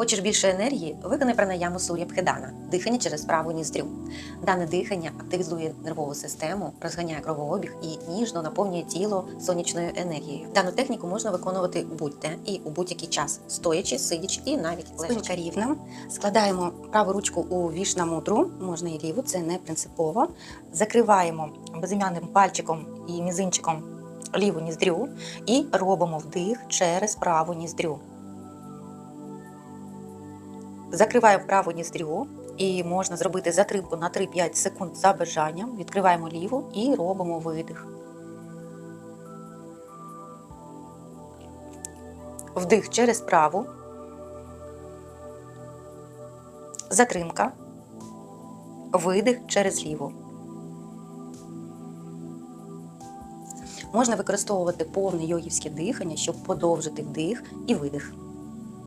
Хочеш більше енергії? Виконай пранаяму Сур'я Бхедана – дихання через праву ніздрю. Дане дихання активізує нервову систему, розганяє кровообіг і ніжно наповнює тіло сонячною енергією. Дану техніку можна виконувати будь-де і у будь-який час, стоячи, сидячи і навіть лежачи. Спинка рівна. Складаємо праву ручку у віш на мудру, можна і ліву, це не принципово. Закриваємо безім'яним пальчиком і мізинчиком ліву ніздрю і робимо вдих через праву ніздрю. Закриваємо праву ніздрю і можна зробити затримку на 3-5 секунд за бажанням. Відкриваємо ліву і робимо видих. Вдих через праву. Затримка. Видих через ліву. Можна використовувати повне йогівське дихання, щоб подовжити вдих і видих.